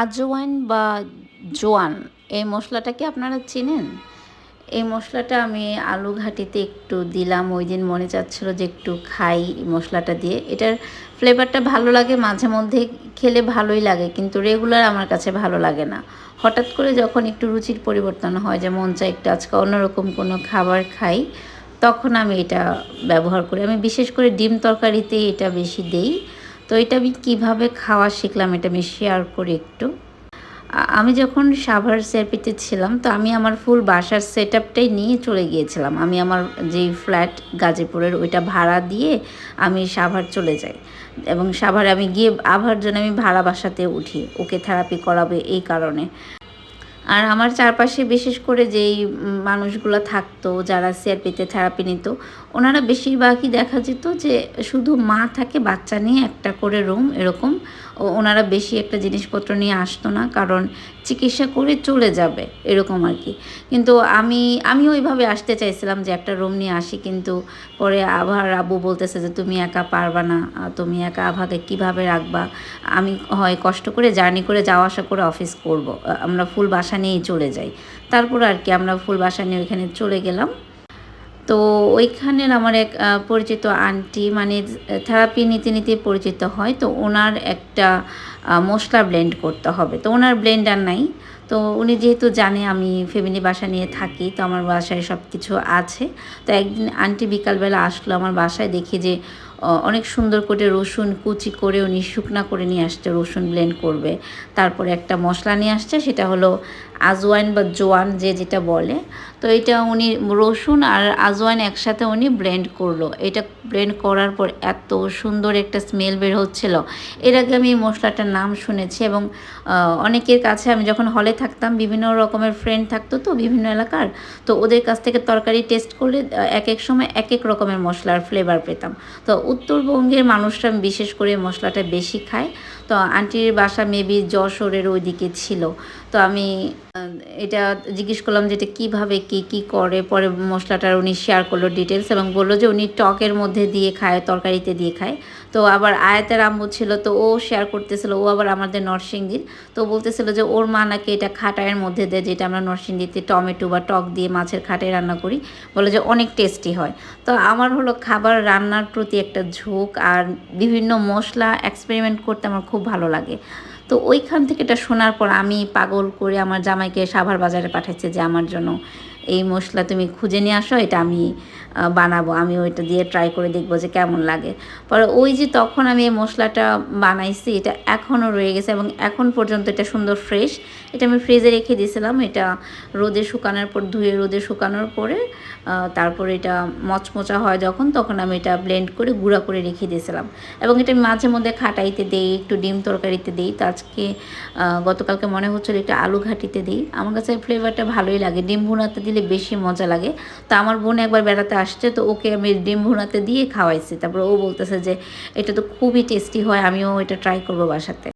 আজওয়াইন বা জোয়ান, এই মশলাটা কি আপনারা চেনেন? এই মশলাটা আমি আলু ঘাটিতে একটু দিলাম, ওই দিন মনে চাচ্ছিল যে একটু খাই মশলাটা দিয়ে। এটার ফ্লেভারটা ভালো লাগে, মাঝে মধ্যে খেলে ভালোই লাগে, কিন্তু রেগুলার আমার কাছে ভালো লাগে না। হঠাৎ করে যখন একটু রুচির পরিবর্তন হয়, যে মন চায় একটু আজকে অন্যরকম কোনো খাবার খাই, তখন আমি এটা ব্যবহার করি। আমি বিশেষ করে ডিম তরকারিতে এটা বেশি দেই। তো এটা আমি কীভাবে খাওয়া শিখলাম এটা আমি শেয়ার করি একটু। আমি যখন সাভার সেরপিতে ছিলাম, তো আমি আমার ফুল বাসার সেট আপটাই নিয়ে চলে গিয়েছিলাম। আমি আমার যেই ফ্ল্যাট গাজীপুরের ওইটা ভাড়া দিয়ে আমি সাভার চলে যাই। এবং সাভারে আমি গিয়ে আবার জন্য আমি ভাড়া বাসাতে উঠি, ওকে থেরাপি করাবে এই কারণে। আর আমার চারপাশে বিশেষ করে যেই মানুষগুলো থাকতো, যারা সিআরপিতে থেরাপি নিত, ওনারা বেশিরভাগই দেখা যেত যে শুধু মা থাকে, বাচ্চা নিয়ে একটা করে রুম এরকম ওনারা বেশি একটা জিনিসপত্র নিয়ে আসতো না, কারণ চিকিৎসা করে চলে যাবে, এরকম আর কি। কিন্তু আমি আমি ওইভাবে আসতে চাইছিলাম যে একটা রুম নিয়ে আসি, কিন্তু পরে আবার আব্বু বলতেছে যে, তুমি একা পারবা না তুমি একা আভাকে কীভাবে রাখবা? আমি হয় কষ্ট করে জার্নি করে যাওয়া আসা করে অফিস করব আমরা ফুল বাসা নিয়েই চলে যাই। তারপর আর কি আমরা ফুল বাসা নিয়ে ওইখানে চলে গেলাম। তো ওইখানের আমার এক পরিচিত আন্টি মানে থেরাপি নিতে নিতে পরিচিত হয়, তো ওনার একটা মশলা ব্লেন্ড করতে হবে। তো ওনার ব্লেন্ডার নাই, তো উনি যেহেতু জানে আমি ফ্যামিলি বাসা নিয়ে থাকি, তো আমার বাসায় সব কিছু আছে। তো একদিন আন্টি বিকালবেলা আসলো আমার বাসায় দেখি যে অনেক সুন্দর করে রসুন কুচি করে উনি শুকনা করে নিয়ে আসছে, রসুন ব্লেন্ড করবে। তারপরে একটা মশলা নিয়ে আসছে, সেটা হলো আজওয়াইন বা জোয়ান যে যেটা বলে। তো এটা উনি রসুন আর আজওয়াইন একসাথে উনি ব্লেন্ড করল। এটা ব্লেন্ড করার পর এত সুন্দর একটা স্মেল বের হচ্ছিল। এর আগে আমি এই মশলাটার নাম শুনেছি এবং অনেকের কাছে আমি যখন হলে থাকতাম, বিভিন্ন রকমের ফ্রেন্ড থাকতো তো বিভিন্ন এলাকার। তো ওদের কাছ থেকে তরকারি টেস্ট করলে এক এক সময় এক এক রকমের মশলার ফ্লেভার পেতাম। তো উত্তরবঙ্গের মানুষরা বিশেষ করে মশলাটা বেশি খায়। তো আন্টির বাসা মেবি যশোরের ওইদিকে ছিল। তো আমি এটা জিজ্ঞেস করলাম যে এটা কীভাবে কী কী করে? পরে মশলাটার উনি শেয়ার করল ডিটেলস এবং বলল যে উনি টকের মধ্যে দিয়ে খায়, তরকারিতে দিয়ে খায়। তো আবার আয়াতের আম্মু ছিল, তো ও শেয়ার করতেছিল, ও আবার আমাদের নরসিংদীর। তো বলতেছিল যে ওর মা নাকি এটা খাটায়ের মধ্যে দেয়, যেটা আমরা নরসিংদীতে টমেটো বা টক দিয়ে মাছের খাটাই রান্না করি। বলে যে অনেক টেস্টি হয়। তো আমার হলো খাবার রান্নার প্রতি একটা ঝোঁক আর বিভিন্ন মশলা এক্সপেরিমেন্ট করতে আমার খুব ভালো লাগে। তো ওইখান থেকে এটা শোনার পর আমি পাগল করে আমার জামাইকে সাভার বাজারে পাঠাচ্ছে যে আমার জন্য এই মশলা তুমি খুঁজে নিয়ে আসো, এটা আমি বানাবো। আমি ওইটা দিয়ে ট্রাই করে দেখব যে কেমন লাগে। পরে ওই যে তখন আমি এই মশলাটা বানাইছি, এটা এখনও রয়ে গেছে এবং এখন পর্যন্ত এটা সুন্দর ফ্রেশ এটা আমি ফ্রিজে রেখে দিয়েছিলাম, এটা রোদে শুকানোর পর, ধুয়ে রোদে শুকানোর পরে তারপর এটা মচমচা হয় যখন, তখন আমি এটা ব্লেন্ড করে গুঁড়া করে রেখে দিয়েছিলাম। এবং এটা আমি মাঝে মধ্যে খাটাইতে দিই, একটু ডিম তরকারিতে দিই। তো আজকে গতকালকে মনে হচ্ছিল একটু আলু ঘাটিতে দিই। আমার কাছে ফ্লেভারটা ভালোই লাগে। ডিম ভুনাতে দিলে বেশি মজা লাগে। তো আমার বোন একবার বেড়াতে আসছে, তো ওকে আমি ডিম ভুনাতে দিয়ে খাওয়াইছি। তারপর ও বলতেছে যে, এটা তো খুবই টেস্টি হয়, আমিও এটা ট্রাই করব বাসাতে।